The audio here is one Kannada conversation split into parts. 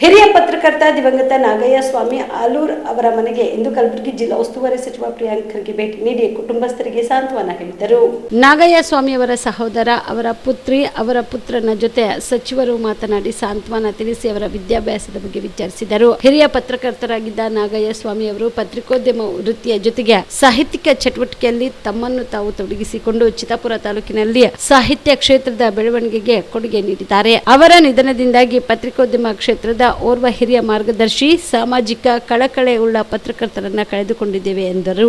ಹಿರಿಯ ಪತ್ರಕರ್ತ ದಿವಂಗತ ನಾಗಯ್ಯ ಸ್ವಾಮಿ ಆಲೂರ್ ಅವರ ಮನೆಗೆ ಇಂದು ಕಲಬುರಗಿ ಜಿಲ್ಲಾ ಉಸ್ತುವಾರಿ ಸಚಿವ ಪ್ರಿಯಾಂಕ್ ಖರ್ಗೆ ಭೇಟಿ ನೀಡಿ ಕುಟುಂಬಸ್ಥರಿಗೆ ಸಾಂತ್ವನ ಹೇಳಿದರು. ನಾಗಯ್ಯ ಸ್ವಾಮಿ ಅವರ ಸಹೋದರ, ಅವರ ಪುತ್ರಿ, ಅವರ ಪುತ್ರನ ಜೊತೆ ಸಚಿವರು ಮಾತನಾಡಿ ಸಾಂತ್ವನ ತಿಳಿಸಿ ಅವರ ವಿದ್ಯಾಭ್ಯಾಸದ ಬಗ್ಗೆ ವಿಚಾರಿಸಿದರು. ಹಿರಿಯ ಪತ್ರಕರ್ತರಾಗಿದ್ದ ನಾಗಯ್ಯ ಸ್ವಾಮಿ ಅವರು ಪತ್ರಿಕೋದ್ಯಮ ವೃತ್ತಿಯ ಜೊತೆಗೆ ಸಾಹಿತ್ಯಿಕ ಚಟುವಟಿಕೆಯಲ್ಲಿ ತಮ್ಮನ್ನು ತಾವು ತೊಡಗಿಸಿಕೊಂಡು ಚಿತ್ತಾಪುರ ತಾಲೂಕಿನಲ್ಲಿ ಸಾಹಿತ್ಯ ಕ್ಷೇತ್ರದ ಬೆಳವಣಿಗೆಗೆ ಕೊಡುಗೆ ನೀಡಿದ್ದಾರೆ. ಅವರ ನಿಧನದಿಂದಾಗಿ ಪತ್ರಿಕೋದ್ಯಮ ಕ್ಷೇತ್ರದ ಓರ್ವ ಹಿರಿಯ ಮಾರ್ಗದರ್ಶಿ ಸಾಮಾಜಿಕ ಕಳಕಳೆ ಉಳ್ಳ ಪತ್ರಕರ್ತರನ್ನ ಕಳೆದುಕೊಂಡಿದ್ದೇವೆ ಎಂದರು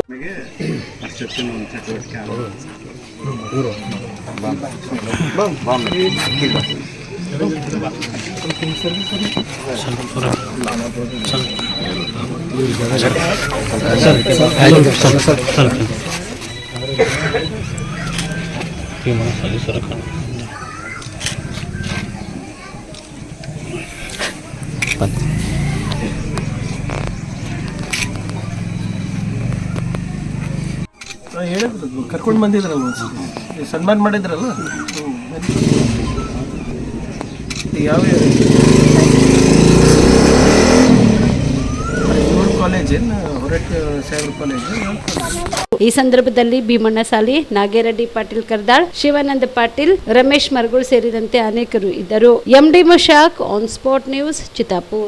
ನನಗೆ ಹೇಳಿದ್ರು ಕರ್ಕೊಂಡು ಬಂದಿದ್ರಲ್ಲ ಒಂದ್ಸತಿ ಸನ್ಮಾನ ಮಾಡಿದ್ರಲ್ಲ? ಯಾವ ಕಾಲೇಜ್ ಈ ಸಂದರ್ಭದಲ್ಲಿ ಭೀಮಣ್ಣ ಸಾಲಿ, ನಾಗೇರೆಡ್ಡಿ ಪಾಟೀಲ್ ಕರ್ದಾಳ್, ಶಿವಾನಂದ ಪಾಟೀಲ್, ರಮೇಶ್ ಮರಗುಳ್ ಸೇರಿದಂತೆ ಅನೇಕರು ಇದ್ದರು. MD Mushak on spot news Chittapur.